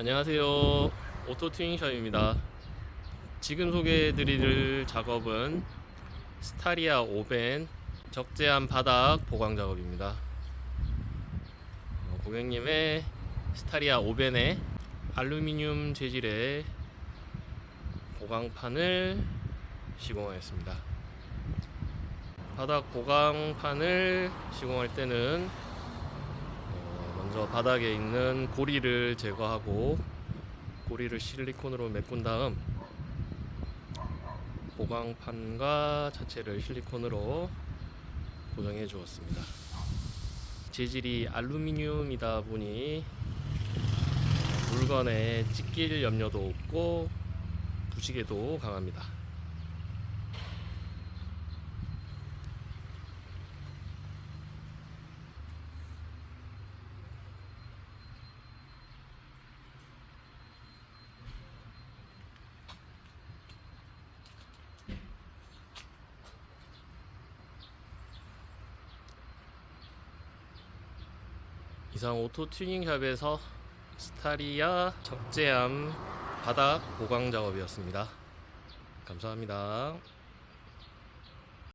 안녕하세요. 오토 튜닝샵입니다. 지금 소개해드릴 작업은 스타리아 오벤 적재함 바닥 보강 작업입니다. 어, 고객님의 스타리아 오벤에 알루미늄 재질의 보강판을 시공하였습니다. 바닥 보강판을 시공할 때는 어, 먼저 바닥에 있는 고리를 제거하고 고리를 실리콘으로 메꾼 다음 보강판과 자체를 실리콘으로 고정해 주었습니다. 재질이 알루미늄이다 보니 물건에 찢길 염려도 없고 부식에도 강합니다. 이상 오토 튜닝샵에서 스타리아 적재함 바닥 보강 작업이었습니다. 감사합니다.